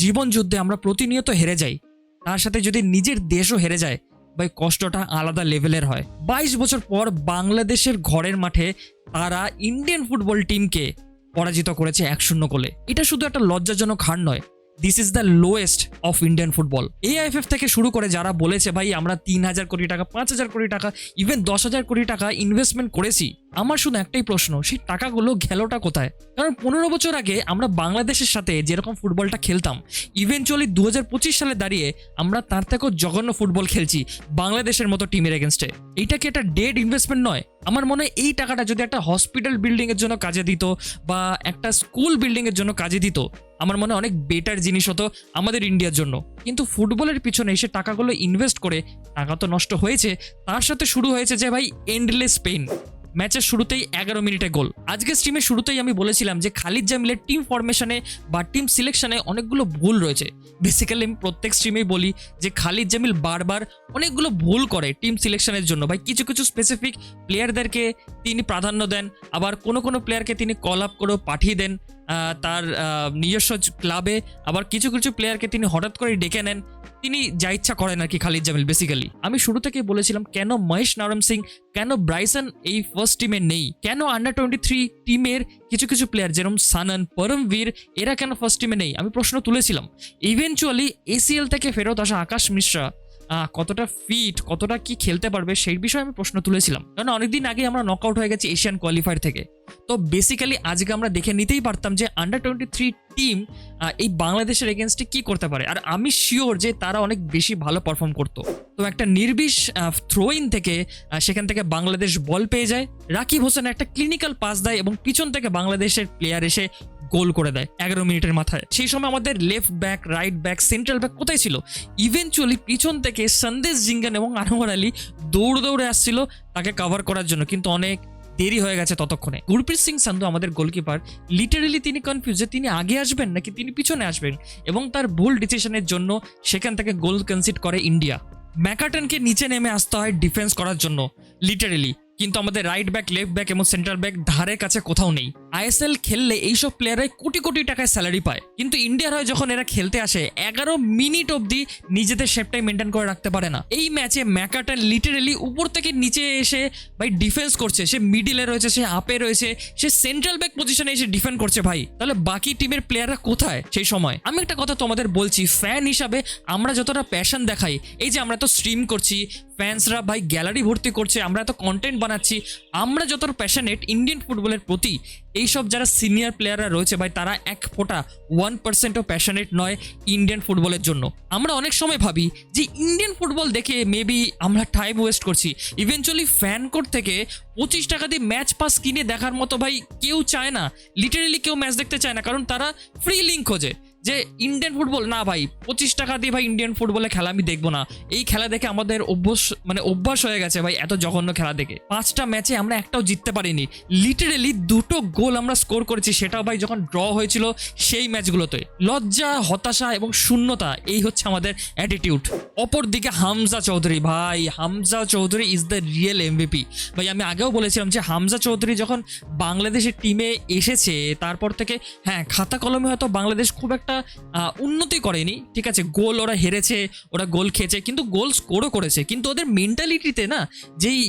জীবন যুদ্ধে আমরা প্রতিনিয়ত হেরে যাই। তার সাথে যদি নিজের দেশও হেরে যায়, ভাই কষ্টটা আলাদা লেভেলের হয়। বাইশ বছর পর বাংলাদেশের ঘরের মাঠে তারা ইন্ডিয়ান ফুটবল টিমকে পরাজিত করেছে এক শূন্য গোলে। এটা শুধু একটা লজ্জাজনক হার নয় this is the lowest of Indian football AIFF থেকে শুরু করে যারা বলেছে, ভাই, আমরা তিন হাজার কোটি টাকা, পাঁচ হাজার কোটি টাকা ইভেন দশ হাজার কোটি টাকা ইনভেস্টমেন্ট করেছি। আমার শুধু একটাই প্রশ্ন, সেই টাকাগুলো গেলোটা কোথায়? কারণ পনেরো বছর আগে আমরা বাংলাদেশের সাথে যেরকম ফুটবলটা খেলতাম ইভেনচুয়ালি দু হাজার পঁচিশ সালে দাঁড়িয়ে আমরা তার থেকেও জঘন্য ফুটবল খেলছি বাংলাদেশের মতো টিমের এগেনস্টে এইটা কি একটা ডেড ইনভেস্টমেন্ট নয়? আমার মনে হয় এই টাকাটা যদি একটা হসপিটাল বিল্ডিং এর জন্য কাজে দিত বা একটা স্কুল বিল্ডিং এর জন্য কাজে দিত, আমার মনে অনেক বেটার জিনিস হতো আমাদের ইন্ডিয়ার জন্য। কিন্তু ফুটবলের পিছনে এসে টাকাগুলো ইনভেস্ট করে টাকা তো নষ্ট হয়েছে, তার সাথে শুরু হয়েছে যে ভাই এন্ডলেস পেইন ম্যাচের শুরুতেই এগারো মিনিটে গোল। আজকে স্ট্রিমের শুরুতেই আমি বলেছিলাম যে খালিদ জামিলের টিম ফরমেশনে বা টিম সিলেকশনে অনেকগুলো ভুল রয়েছে। বেসিক্যালি আমি প্রত্যেক স্ট্রিমেই বলি যে খালিদ জামিল বারবার অনেকগুলো ভুল করে টিম সিলেকশনের জন্য। ভাই, কিছু কিছু স্পেসিফিক প্লেয়ারদেরকে তিনি প্রাধান্য দেন, আবার কোনো কোনো প্লেয়ারকে তিনি কল আপ করেও পাঠিয়ে দেন। তার নিজস্ব ক্লাবে আবার কিছু কিছু প্লেয়ারকে তিনি হঠাৎ করে ডেকে নেন। তিনি যা ইচ্ছা করেন আর কি, খালিদ জামিল বেসিক্যালি আমি শুরু থেকেই বলেছিলাম, কেন মহেশ নারম সিং, কেন ব্রাইসন এই ফার্স্ট টিমে নেই? কেন আন্ডার টোয়েন্টি থ্রি টিমের কিছু কিছু প্লেয়ার যেরকম সানন পরমবীর এরা কেন ফার্স্ট টিমে নেই? আমি প্রশ্ন তুলেছিলাম। ইভেনচুয়ালি এসিএল থেকে ফেরত আসা আকাশ মিশ্রা কতটা ফিট কতটা কি খেলতে পারবে, সেই বিষয়ে আমি প্রশ্ন তুলেছিলাম। কারণ অনেকদিন আগে আমরা নকআউট হয়ে গেছি এশিয়ান কোয়ালিফায়ার থেকে। তো বেসিক্যালি আজকে আমরা দেখে নিতেই পারতাম যে আন্ডার টোয়েন্টি থ্রি টিম এই বাংলাদেশের এগেনস্টে কি করতে পারে। আর আমি শিওর যে তারা অনেক বেশি ভালো পারফর্ম করতো। তো একটা নির্বিষ থ্রোইন থেকে সেখান থেকে বাংলাদেশ বল পেয়ে যায়। রাকিব হোসেন একটা ক্লিনিক্যাল পাস দেয় এবং পিছন থেকে বাংলাদেশের প্লেয়ার এসে গোল করে দেয় এগারো মিনিটের মাথায়। সেই সময় আমাদের left back right back central back কোথায় ছিল? ইভেনচুয়ালি পিছন থেকে সন্দেশ জিঙ্গান এবং আনোয়ার আলী দৌড় দৌড়ে আসছিল তাকে কভার করার জন্য। কিন্তু অনেক দেরি হয়ে গেছে ততক্ষণে। গুরপ্রীত সিং সান্ধু আমাদের গোলকিপার লিটারেলি তিনি কনফিউজ যে তিনি আগে আসবেন নাকি তিনি পিছনে আসবেন এবং তার ভুল ডিসিশনের জন্য সেখান থেকে গোল কনসিড করে ইন্ডিয়া। ম্যাকাটনকে নিচে নেমে আসতে হয় ডিফেন্স করার জন্য লিটারেলি কিন্তু আমাদের রাইট ব্যাক লেফট ব্যাক এবং সেন্ট্রাল ব্যাক ধারে কাছে কোথাও নেই। আইএসএল খেললে এইসব প্লেয়াররাই কোটি কোটি টাকায় স্যালারি পায়। কিন্তু ইন্ডিয়ার হয়ে যখন এরা খেলতে আসে, এগারো মিনিট অবধি নিজেদের শেপটাই মেনটেন করে রাখতে পারে না। এই ম্যাচে ম্যাকাটন লিটারেলি উপর থেকে নিচে এসে ভাই ডিফেন্স করছে। সে মিডিলে রয়েছে, সে আপে রয়েছে, সে সেন্ট্রাল ব্যাক পজিশনে এসে ডিফেন্ড করছে ভাই। তাহলে বাকি টিমের প্লেয়াররা কোথায় সেই সময়? আমি একটা কথা তোমাদের বলছি ফ্যান হিসাবে আমরা যতটা প্যাশন দেখাই, এই যে আমরা তো স্ট্রিম করছি ফ্যান্সরা ভাই গ্যালারি ভর্তি করছে, আমরা এত কন্টেন্ট বানাচ্ছি, আমরা যতটা প্যাশনেট ইন্ডিয়ান ফুটবলের প্রতি, এইসব যারা সিনিয়র প্লেয়াররা রয়েছে, ভাই, তারা এক ফোঁটা ওয়ান পার্সেন্টও প্যাশনেট নয় ইন্ডিয়ান ফুটবলের জন্য। আমরা অনেক সময় ভাবি যে ইন্ডিয়ান ফুটবল দেখে মেবি আমরা টাইম ওয়েস্ট করছি। ইভেনচুয়ালি ফ্যান কোড থেকে পঁচিশ টাকা দিয়ে ম্যাচ পাস কিনে দেখার মতো, ভাই, কেউ চায় না। লিটারেলি কেউ ম্যাচ দেখতে চায় না, কারণ তারা ফ্রি লিঙ্ক খোঁজে। যে ইন্ডিয়ান ফুটবল না ভাই, পঁচিশ টাকা দিয়ে ভাই ইন্ডিয়ান ফুটবলে খেলা আমি দেখব না। এই খেলা দেখে আমাদের অভ্যাস মানে অভ্যাস হয়ে গেছে ভাই এত জঘন্য খেলা দেখে। পাঁচটা ম্যাচে আমরা একটাও জিততে পারিনি। লিটারেলি দুটো গোল আমরা স্কোর করেছি, সেটাও ভাই যখন ড্র হয়েছিল সেই ম্যাচগুলোতে লজ্জা, হতাশা এবং শূন্যতা, এই হচ্ছে আমাদের অ্যাটিটিউড অপর দিকে হামজা চৌধুরী, ভাই, Hamza Chowdhury is the real MVP ভাই, আমি আগেও বলেছিলাম যে হামজা চৌধুরী যখন বাংলাদেশের টিমে এসেছে, তারপর থেকে হ্যাঁ খাতা কলমে হয়তো বাংলাদেশ খুব একটা আহ, উন্নতি করেনি। ঠিক আছে গোল ওরা হেরেছে ওরা গোল খেয়েছে কিন্তু গোল স্কোরও করেছে। কিন্তু ওদের মেন্টালিটিতে না যেই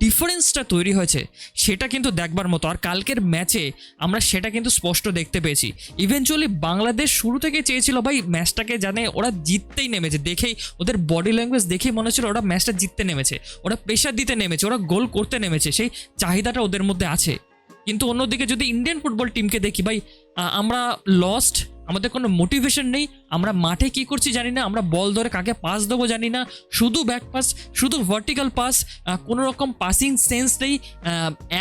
ডিফারেন্সটা তৈরি হয়েছে সেটা কিন্তু দেখবার মতো। আর কালকের ম্যাচে আমরা সেটা কিন্তু স্পষ্ট দেখতে পেয়েছি। ইভেনচুয়ালি বাংলাদেশ শুরু থেকে চেয়েছিল ভাই ম্যাচটাকে জানে ওরা জিততেই নেমেছে। দেখেই ওদের বডি ল্যাঙ্গুয়েজ দেখেই মনে হচ্ছিল ওরা ম্যাচটা জিততে নেমেছে ওরা প্রেশার দিতে নেমেছে ওরা গোল করতে নেমেছে। সেই চাহিদাটা ওদের মধ্যে আছে। কিন্তু অন্যদিকে যদি ইন্ডিয়ান ফুটবল টিমকে দেখি ভাই আমরা লস্ট আমাদের কোনো মোটিভেশন নেই। আমরা মাঠে কি করছি জানি না, আমরা বল ধরে কাকে পাস দেবো জানি না। শুধু ব্যাক পাস শুধু ভার্টিক্যাল পাস কোনো রকম পাসিং সেন্স নেই।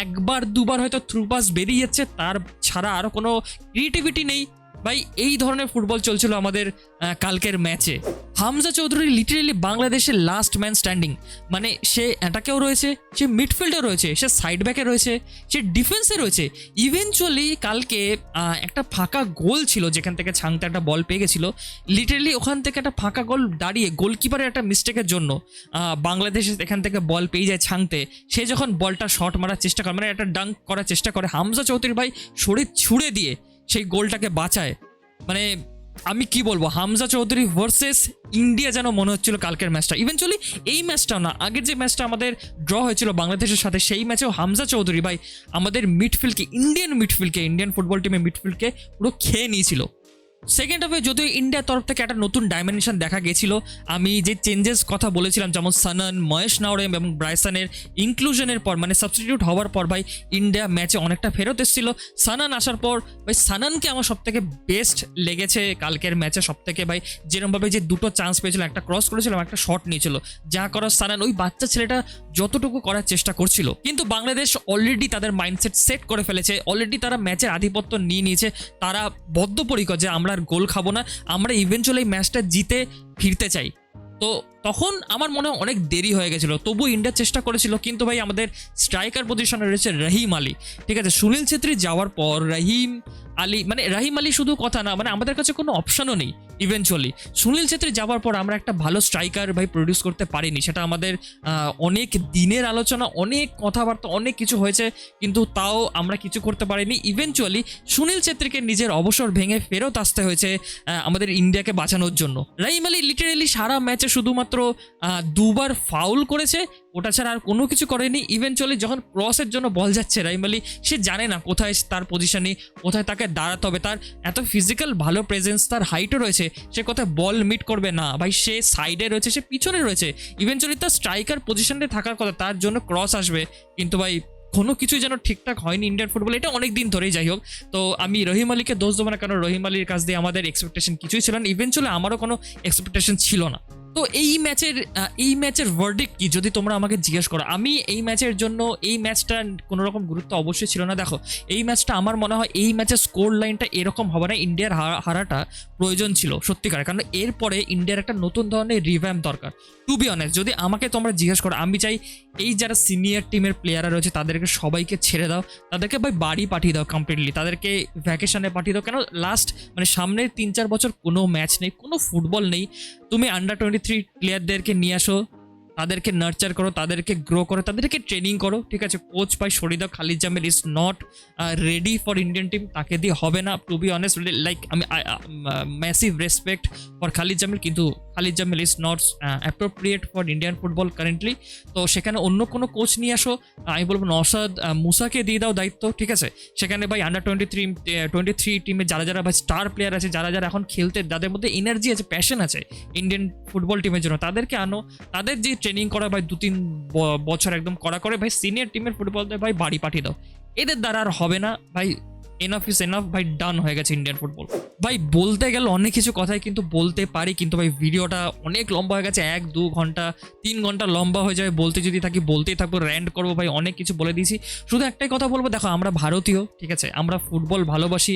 একবার দুবার হয়তো থ্রু পাস বেরিয়ে যাচ্ছে, তার ছাড়া আর কোনো ক্রিয়েটিভিটি নেই। ভাই, এই ধরনের ফুটবল চলছিল আমাদের কালকের ম্যাচে হামজা চৌধুরী লিটারেলি বাংলাদেশের লাস্ট ম্যান স্ট্যান্ডিং মানে সে অ্যাটাকেও রয়েছে, সে মিডফিল্ডে রয়েছে, সে সাইড ব্যাকে রয়েছে, সে ডিফেন্সে রয়েছে। ইভেনচুয়ালি কালকে একটা ফাঁকা গোল ছিল যেখান থেকে ছাংতে একটা বল পেয়ে গেছিল। লিটারেলি ওখান থেকে একটা ফাঁকা গোল দাঁড়িয়ে গোলকিপারের একটা মিস্টেকের জন্য বাংলাদেশ এখান থেকে বল পেয়ে যায় ছাংতে। সে যখন বলটা শট মারার চেষ্টা করে মানে একটা ডাঙ্ক করার চেষ্টা করে, হামজা চৌধুরী ভাই শরীর ছুড়ে দিয়ে সেই গোলটাকে বাঁচায়। মানে আমি কি বলব, হামজা চৌধুরী ভার্সেস ইন্ডিয়া যেন মনে হচ্ছিল কালকের ম্যাচটা ইভেনচুয়ালি এই ম্যাচটাও না, আগের যে ম্যাচটা আমাদের ড্র হয়েছিল বাংলাদেশের সাথে, সেই ম্যাচেও হামজা চৌধুরী ভাই আমাদের মিডফিল্ডকে ইন্ডিয়ান মিডফিল্ডকে ইন্ডিয়ান ফুটবল টিমের মিডফিল্ডকে পুরো খেয়ে নিয়েছিল। সেকেন্ড হাফে যদিও ইন্ডিয়ার তরফ থেকে একটা নতুন ডাইমেনশন দেখা গেছিল, আমি যে চেঞ্জেস কথা বলেছিলাম, যেমন সানান মহেশ নাওরেম এবং ব্রাইসানের ইনক্লুশনের পর মানে সাবস্টিটিউট হওয়ার পর ভাই ইন্ডিয়া ম্যাচে অনেকটা ফেরত এসেছিল। সানান আসার পর, ভাই সানানকে আমার সব থেকে বেস্ট লেগেছে কালকের ম্যাচে সব থেকে ভাই যেরকমভাবে যে দুটো চান্স পেয়েছিল, একটা ক্রস করেছিলাম একটা শট নিয়েছিল। যা করার সানান ওই বাচ্চা ছেলেটা যতটুকু করার চেষ্টা করছিল। কিন্তু বাংলাদেশ অলরেডি তাদের মাইন্ডসেট সেট করে ফেলেছে। অলরেডি তারা ম্যাচের আধিপত্য নিয়ে নিয়েছে। তারা বদ্ধপরিকর যে আমরা আর গোল খাব না, আমরা ইভেনচুয়ালি ম্যাচটা জিতে ফিরতে চাই। তো তখন আমার মনে হয় অনেক দেরি হয়ে গেছিল। তবু ইন্ডিয়া চেষ্টা করেছিল, কিন্তু ভাই আমাদের স্ট্রাইকার পজিশনে রয়েছে রহিম আলী। ঠিক আছে, সুনীল ছেত্রী যাওয়ার পর রহিম আলী মানে রহিম আলী শুধু কথা না মানে আমাদের কাছে কোনো অপশনও নেই ইভেনচুয়ালি সুনীল ছেত্রী যাওয়ার পর আমরা একটা ভালো স্ট্রাইকার ভাই প্রডিউস করতে পারিনি। সেটা আমাদের অনেক দিনের আলোচনা, অনেক কথাবার্তা, অনেক কিছু হয়েছে, কিন্তু তাও আমরা কিছু করতে পারিনি। ইভেনচুয়ালি সুনীল ছেত্রীকে নিজের অবসর ভেঙে ফেরত আসতে হয়েছে আমাদের ইন্ডিয়াকে বাঁচানোর জন্য। রাহিম আলী লিটারেলি সারা ম্যাচে শুধুমাত্র আহ, দুবার ফাউল করেছে ওটা ছাড়া আর কোনো কিছু করেনি। ইভেনচুয়ালি যখন ক্রসের জন্য বল যাচ্ছে রাহিম আলী সে জানে না কোথায় তার পজিশনে কোথায় তাকে দাঁড়াতে হবে। তার এত ফিজিক্যাল ভালো প্রেজেন্স তার হাইটও রয়েছে সে কোথায় বল মিট করবে না। ভাই সে সাইডে রয়েছে সে পিছনে রয়েছে। ইভেনচুয়ালি তার স্ট্রাইকার পজিশনে থাকার কথা তার জন্য ক্রস আসবে। কিন্তু ভাই কোনো কিছুই যেন ঠিকঠাক হয়নি ইন্ডিয়ান ফুটবল এটা অনেক দিন ধরেই যাই হোক। তো আমি রহিম আলীকে দোষ দেবো না কারণ রহিম আলীর কাছ দিয়ে আমাদের এক্সপেকটেশন কিছুই ছিল না। ইভেনচুয়ালি আমারও কোনো এক্সপেকটেশন ছিল না। তো এই ম্যাচের এই ম্যাচের ভার্ডিক কি? যদি তোমরা আমাকে জিজ্ঞেস করো, আমি এই ম্যাচের জন্য, এই ম্যাচটা কোনো রকম গুরুত্ব অবশ্যই ছিল না। দেখো, এই ম্যাচটা আমার মনে হয় এই ম্যাচের স্কোর লাইনটা এরকম হবে না, ইন্ডিয়ার হারা- হারাটা প্রয়োজন ছিল সত্যিকার কারণ এরপরে ইন্ডিয়ার একটা নতুন ধরনের রিভ্যাম দরকার। টু বি অনেস্ট যদি আমাকে তোমরা জিজ্ঞেস করো, আমি চাই এই যারা সিনিয়র টিমের প্লেয়াররা রয়েছে, তাদেরকে সবাইকে ছেড়ে দাও, তাদেরকে ভাই বাড়ি পাঠিয়ে দাও কমপ্লিটলি তাদেরকে ভ্যাকেশনে পাঠিয়ে দাও। কেন লাস্ট মানে সামনের তিন চার বছর কোনো ম্যাচ নেই, কোনো ফুটবল নেই। তুমি আন্ডার টোয়েন্টি থ্রি প্লেয়ারদেরকে নিয়ে আসো। তাদেরকে নার্চার করো তাদেরকে গ্রো করো তাদেরকে ট্রেনিং করো ঠিক আছে? কোচ ভাই শরীদা Khalid Jamil is not ready for Indian team তাকে দিয়ে হবে না। টু বি অনেস্ট লাইক আমি massive respect for Khalid Jamil কিন্তু Khalid Jamil is not appropriate for Indian football currently তো সেখানে অন্য কোনো কোচ নিয়ে আসো আমি বলব নসাদ আহ, মুসাকে দিয়ে দাও দায়িত্ব ঠিক আছে? সেখানে ভাই under twenty three twenty three টিমে যারা যারা ভাই স্টার প্লেয়ার আছে যারা যারা এখন খেলতে যাদের মধ্যে এনার্জি আছে প্যাশন আছে ইন্ডিয়ান ফুটবল টিমের জন্য তাদেরকে আনো। তাদের যে ট্রেনিং করা, ভাই দু তিন বছর একদম করা করে, ভাই সিনিয়র টিমের ফুটবলদের ভাই, বাড়ি পাঠিয়ে দাও। এদের দ্বারা আর হবে না, ভাই এনাফ ইস এনাফ ভাই ডান হয়ে গেছে ইন্ডিয়ান ফুটবল ভাই, বলতে গেলে অনেক কিছু কথাই কিন্তু বলতে পারি, কিন্তু ভাই, ভিডিওটা অনেক লম্বা হয়ে গেছে, এক, দু ঘণ্টা, তিন ঘণ্টা লম্বা হয়ে যাবে, বলতে যদি থাকি, বলতেই থাকব র্যান্ড করব, ভাই, অনেক কিছু বলে দিয়েছি। শুধু একটাই কথা বলব, দেখো, আমরা ভারতীয়, ঠিক আছে, আমরা ফুটবল ভালোবাসি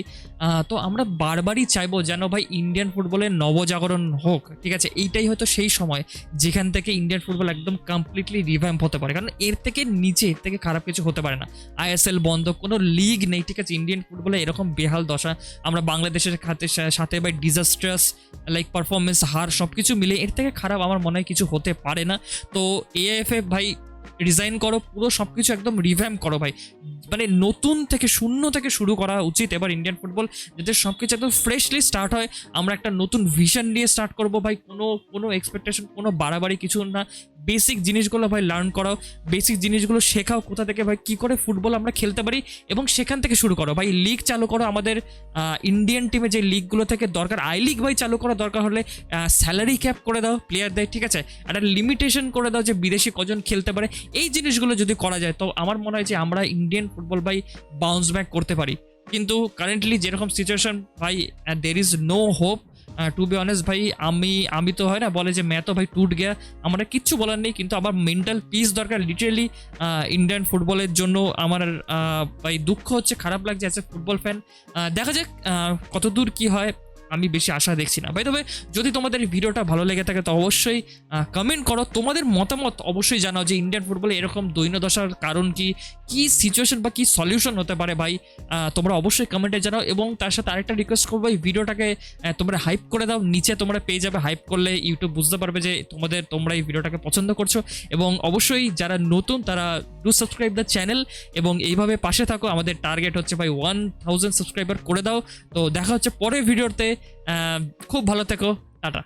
তো আমরা বারবারই চাইব যেন ভাই ইন্ডিয়ান ফুটবলের নবজাগরণ হোক, ঠিক আছে, এইটাই হয়তো সেই সময়, যেখান থেকে ইন্ডিয়ান ফুটবল একদম কমপ্লিটলি রিভ্যাম্প হতে পারে, কারণ এর থেকে নিচে, এর থেকে খারাপ কিছু হতে পারে না। আইএসএল বন্ধ, কোনো লিগ নেই, ঠিক আছে ইন্ডিয়ান ফুটবলে এরকম বেহাল দশা। আমরা বাংলাদেশের খাতে সাথে বা ডিজাস্ট্রাস লাইক পারফরমেন্স হার সব কিছু মিলে এর থেকে খারাপ আমার মনে হয় কিছু হতে পারে না। তো এএফএফ ভাই রিজাইন করো, পুরো সব কিছু একদম রিভ্যাম্প করো ভাই। মানে নতুন থেকে শূন্য থেকে শুরু করা উচিত এবার ইন্ডিয়ান ফুটবল যাতে সব কিছু একদম ফ্রেশলি স্টার্ট হয়। আমরা একটা নতুন ভিশন নিয়ে স্টার্ট করব ভাই, কোনো কোনো এক্সপেকটেশন কোনো বাড়াবাড়ি কিছু না। বেসিক জিনিসগুলো ভাই লার্ন করাও বেসিক জিনিসগুলো শেখাও কোথা থেকে ভাই, কী করে ফুটবল আমরা খেলতে পারি এবং সেখান থেকে শুরু করো। ভাই লিগ চালু করো, আমাদের ইন্ডিয়ান টিমে যে লিগগুলো থেকে দরকার আই লিগ ভাই চালু করা দরকার হলে স্যালারি ক্যাপ করে দাও প্লেয়ারদের ঠিক আছে? একটা লিমিটেশন করে দাও যে বিদেশি কজন খেলতে পারে। এই জিনিসগুলো যদি করা যায়, তো আমার মনে হয় যে আমরা ইন্ডিয়ান ফুটবল ভাই বাউন্স ব্যাক করতে পারি। কিন্তু কারেন্টলি যেরকম সিচুয়েশন ভাই there is no hope to be honest ভাই, আমি আমি তো হয় না বলে যে ম্যাথ ভাই টুট গিয়া। আমরা কিচ্ছু বলার নেই, কিন্তু আমার মেন্টাল পিস দরকার। লিটারেলি ইন্ডিয়ান ফুটবলের জন্য আমার ভাই, দুঃখ হচ্ছে, খারাপ লাগছে অ্যাজ এ ফুটবল ফ্যান দেখা যাক কতদূর কি হয়। আমি বেশি আশা দেখছি না। ভাই তবে যদি তোমাদের ভিডিওটা ভালো লেগে থাকে, তো অবশ্যই কমেন্ট করো। তোমাদের মতামত অবশ্যই জানাও যে ইন্ডিয়ান ফুটবলে এরকম দৈন্যদশার কারণ কি কি সিচুয়েশন বা কি সলিউশন হতে পারে ভাই? তোমরা অবশ্যই কমেন্টে জানাও এবং তার সাথে আরেকটা রিকোয়েস্ট করব, এই ভিডিওটাকে তোমরা হাইপ করে দাও। নিচে তোমরা পেয়ে যাবে হাইপ করলে ইউটিউব বুঝতে পারবে যে তোমাদের, তোমরা এই ভিডিওটাকে পছন্দ করছ। এবং অবশ্যই যারা নতুন, তারা ডু সাবস্ক্রাইব দ্য চ্যানেল এবং এইভাবে পাশে থাকো। আমাদের টার্গেট হচ্ছে ভাই ওয়ান থাউজেন্ড সাবস্ক্রাইবার করে দাও। তো দেখা হচ্ছে পরের ভিডিওতে। খুব ভালো থেকো টাটা।